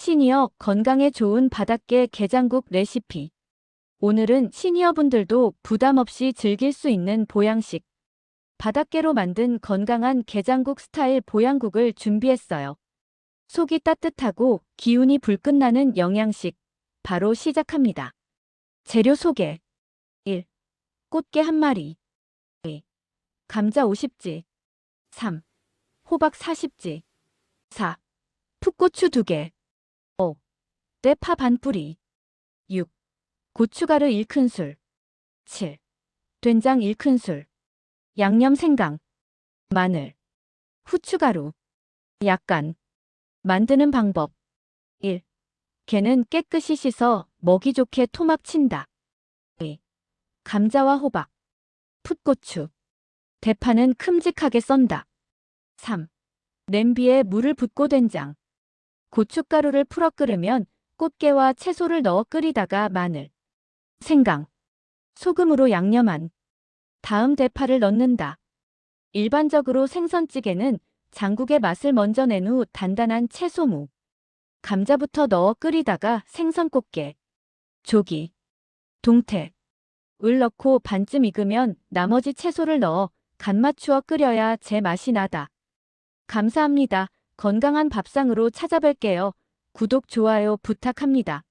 시니어 건강에 좋은 바닷게 게장국 레시피. 오늘은 시니어분들도 부담 없이 즐길 수 있는 보양식. 바닷게로 만든 건강한 게장국 스타일 보양국을 준비했어요. 속이 따뜻하고 기운이 불끈 나는 영양식. 바로 시작합니다. 재료 소개. 1. 꽃게 한 마리. 2. 감자 50지. 3. 호박 40지. 4. 풋고추 2개. 5. 대파 반 뿌리. 6. 고춧가루 1큰술. 7. 된장 1큰술. 양념 생강. 마늘. 후추가루. 약간. 만드는 방법. 1. 게는 깨끗이 씻어 먹이 좋게 토막 친다. 2. 감자와 호박. 풋고추. 대파는 큼직하게 썬다. 3. 냄비에 물을 붓고 된장. 고춧가루를 풀어 끓으면 꽃게와 채소를 넣어 끓이다가 마늘, 생강, 소금으로 양념한. 다음 대파를 넣는다. 일반적으로 생선찌개는 장국의 맛을 먼저 낸 후 단단한 채소무, 감자부터 넣어 끓이다가 생선꽃게, 조기, 동태, 을 넣고 반쯤 익으면 나머지 채소를 넣어 간 맞추어 끓여야 제 맛이 나다. 감사합니다. 건강한 밥상으로 찾아뵐게요. 구독, 좋아요 부탁합니다.